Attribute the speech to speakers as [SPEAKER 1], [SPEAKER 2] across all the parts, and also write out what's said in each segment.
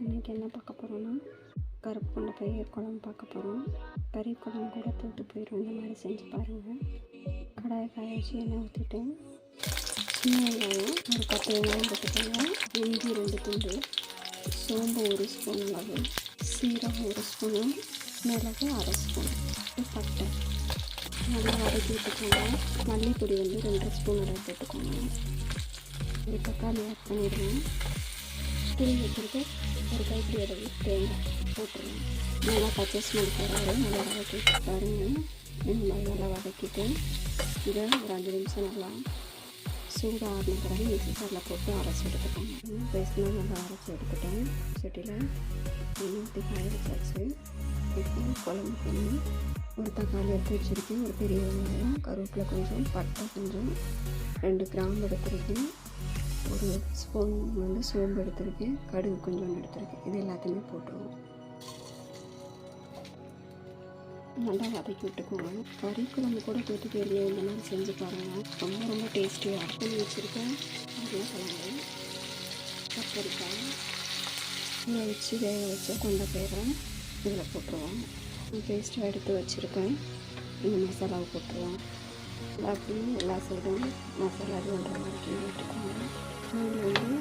[SPEAKER 1] இன்னைக்கு என்ன பார்க்க போகிறோன்னா கருப்பு கொண்ட பயிர் குழம்பு பார்க்க போகிறோம் கறி குழம்பு கூட தூத்து போயிடும் இந்த மாதிரி செஞ்சு பாருங்கள் கடாயை காய வச்சு எண்ணெய் ஊற்றிட்டு சின்ன வெங்காயம் ஒரு பத்து வெங்காயம் போட்டுக்கோங்க. இஞ்சி ரெண்டு துண்டு சோம்பு ஒரு ஸ்பூன் அளவு சீரகம் ஒரு ஸ்பூனு மிளகு அரை ஸ்பூன் பட்டை நல்லா வதக்கி விட்டுக்கோங்க. மல்லிப்பொடி வந்து ரெண்டு ஸ்பூன் அளவு போட்டுக்கோங்க. ஒரு தக்காளி ஆட் பண்ணிடுவேன் திரும்பி வச்சுட்டு ஒரு கைப்பிடி அளவு தேங்காய் போட்டுருவேன் நல்லா பச்சை ஸ்மெல் போகிறாரு நல்லா வதக்கி பாருங்க. இந்த மாதிரி நல்லா வதக்கிட்டு இதை ஒரு அஞ்சு நிமிஷம் நல்லா சூடாக ஆடின பிறகு மிக்சரில் போட்டு அரைச்சி எடுத்துக்கோங்க. பேஸ்ட்லாம் நல்லா அரைச்சி எடுத்துட்டேன். சட்டியில் எண்ணெய் ஊற்றி காய வச்சாச்சு. இப்போ குழம்பு பண்ணி ஒரு தக்காளி எடுத்து வச்சுருக்கேன். ஒரு பெரிய வெங்காயம் கருவேப்பில் கொஞ்சம் பட்டை கொஞ்சம் ரெண்டு கிராம்பு எடுத்துருக்கேன். ஒரு ஸ்பூன் வந்து சோம்பு எடுத்திருக்கேன். கடுகு கொஞ்சம் எடுத்திருக்கேன். இது எல்லாத்தையுமே போட்டுருவோம். நல்லா வதக்கி விட்டுக்கோங்க. கறி குழம்பு கூட தூத்துக்கு வெளியே இந்த மாதிரி செஞ்சு பாருங்கள் ரொம்ப ரொம்ப டேஸ்டியாக பண்ணி வச்சுருக்கேன். உருளைக்கிழங்கு கத்தரிக்காய். இதை வச்சு வேக வச்சு கொண்ட பயிரை இதில் போட்டுருவோம். பேஸ்ட்டாக எடுத்து வச்சுருக்கேன். இந்த மசாலாவை போட்டுருவோம். அப்படி எல்லா சைடும் மசாலா பண்ணுற மாதிரி கிண்டி விட்டுக்கோங்க அதில் வந்து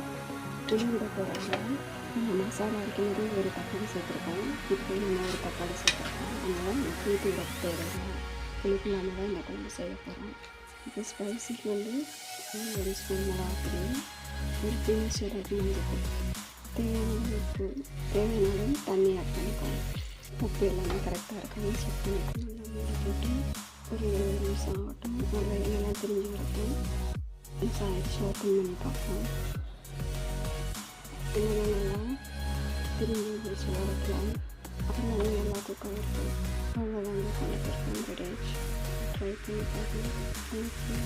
[SPEAKER 1] புளி விட போகிறாங்க மசாலா வைக்கும்போது ஒரு தக்காளி சேர்த்துருக்கோம். இப்போ நம்ம ஒரு தக்காளி சேர்த்துருக்கோம். அதனால் தூத்தி விட தேவையில்லை புளிப்பு இல்லாமல் தான் இந்த குழம்பு செய்ய போகிறோம் இப்போ ஸ்பைசிக்கு வந்து ஒரு ஸ்பூன் மிளகாப்பொடி ஒரு பிஞ்ச் அளவுக்கு மஞ்சள் தேவையான உப்பு தேவையான தண்ணி ஆட் பண்ணிக்கோங்க. உப்பு எல்லாமே கரெக்டாக இருக்கணும். செக் பண்ணிக்கணும் நல்லா போட்டு ஒரு இருபது நிமிஷம் ஆகட்டும் நல்லா நல்லா தெரிஞ்சு வரட்டும் நிமிஷம் ஆயிடுச்சு ஓப்பன் பண்ணி பார்ப்போம் நல்லா நல்லா தெரிஞ்சு பிடிச்சி வரக்கலாம் அப்புறம் நல்லா நல்லா குக் ஆகிருக்கும் அவ்வளோதான் அந்த கணக்கு ரெடி ஆயிடுச்சு ட்ரை பண்ணி பாருங்கள் தேங்க்யூ